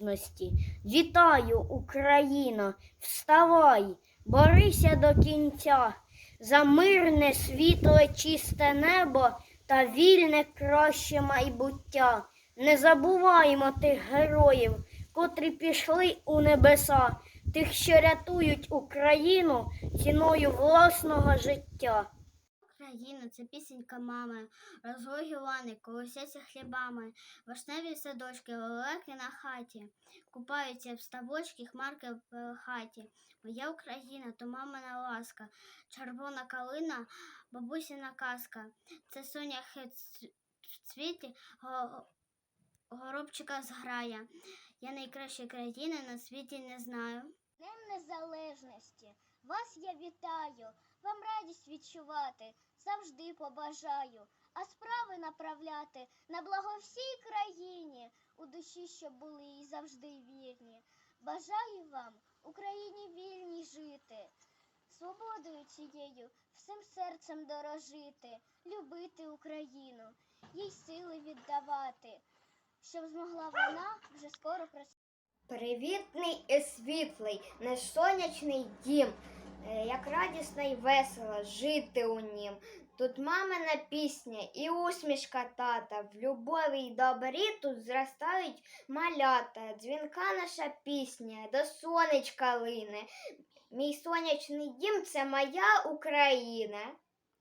Незалежності. Вітаю, Україно! Вставай, борися до кінця за мирне, світле, чисте небо та вільне краще майбуття. Не забуваймо тих героїв, котрі пішли у небеса, тих, що рятують Україну ціною власного життя. Україна це пісенька мами, розлогі лани, колосяться хлібами, вишневі садочки, лелеки на хаті, купаються в ставочки, хмарки в хаті. Моя Україна, то мамина ласка, червона калина, бабусіна казка. Це соняхи в цвіті, горобчика зграя. Я найкращої країни на світі не знаю. Днем Незалежності. Вас я вітаю, вам радість відчувати, завжди побажаю, а справи направляти на благо всій країні, у душі, щоб були і завжди вірні. Бажаю вам, Україні вільній жити, свободою цією всім серцем дорожити, любити Україну, їй сили віддавати, щоб змогла вона вже скоро просити. Привітний і світлий, наш сонячний дім, як радісно й весело жити у нім. Тут мамина пісня і усмішка тата. В любові й добрі тут зростають малята. Дзвінка наша пісня до сонечка лине. Мій сонячний дім це моя Україна.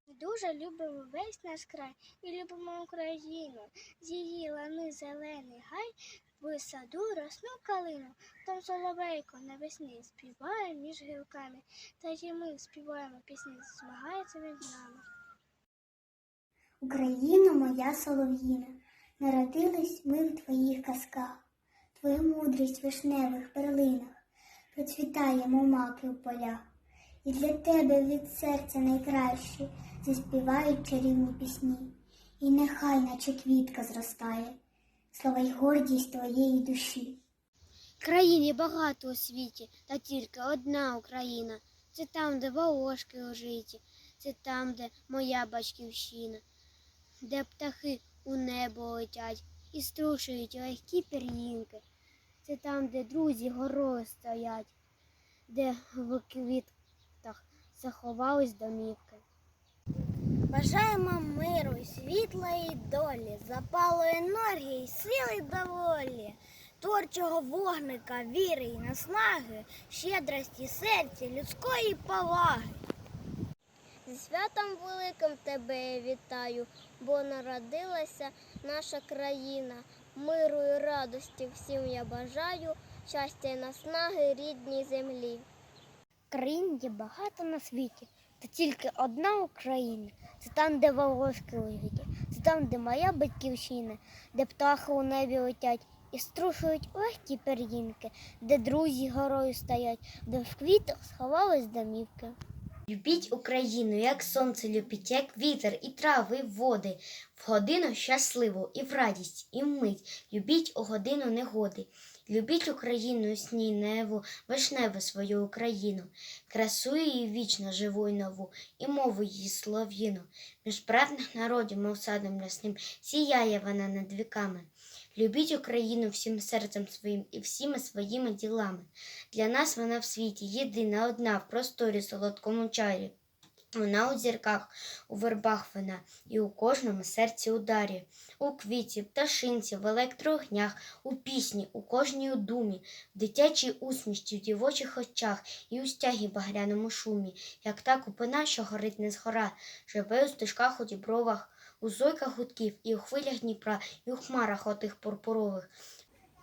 Дуже любимо весь наш край і любимо Україну. З її лани зелений гай, в саду росну калину. Там соловейко навесні співає між гілками, та й ми співаємо пісні, змагається між нами. Україно моя солов'їна, народились ми в твоїх казках, твоя мудрість в вишневих перлинах, процвітає, мов маки в полях, і для тебе від серця найкраще заспівають чарівні пісні, і нехай, наче квітка зростає, слава й гордість твоєї душі. Країні багато у світі, та тільки одна Україна. Це там, де волошки ожиті, це там, де моя батьківщина, де птахи у небо летять і струшують легкі пір'їнки. Це там, де друзі горою стоять, де в квітах заховались домівки. Бажаємо миру, і світлої долі, запалої енергії, сили доволі, творчого вогника, віри і наснаги, щедрості серця, людської поваги. Зі святом великим тебе я вітаю, бо народилася наша країна. Миру і радості всім я бажаю, щастя і наснаги рідній землі. Країн є багато на світі, та тільки одна Україна. Це там, де волошки лежать, це там, де моя батьківщина, де птахи у небі летять і струшують легкі пер'їнки, де друзі горою стоять, де в квітах сховались домівки. Любіть Україну, як сонце любіть, як вітер, і трави, і води, в годину щасливу, і в радість, і в мить. Любіть у годину негоди. Любіть Україну, сні неву, вишневу свою Україну, красу її вічно живу й нову, і мову її слов'їну. Між правних народів, мов садом рясним, сіяє вона над віками. Любіть Україну всім серцем своїм і всіми своїми ділами. Для нас вона в світі єдина, одна, в просторі солодкому чарі. Вона у зірках, у вербах вона, і у кожному серці ударі, у квіті, пташинці, в електроогнях, у пісні, у кожній думі, в дитячій усмішці, в дівочих очах і у стягі багряному шумі, як та купина, що горить не згора, живе у стежках у дібровах, у зойках гудків, і у хвилях Дніпра, і у хмарах отих пурпурових.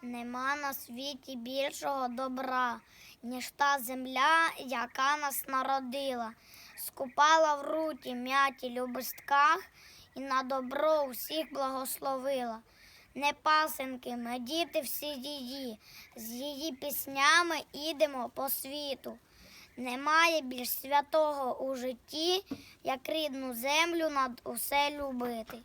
Нема на світі більшого добра, ніж та земля, яка нас народила, скупала в руті м'яті любистках і на добро усіх благословила. Не пасенки, ми діти всі її, з її піснями ідемо по світу. Немає більш святого у житті, як рідну землю над усе любити.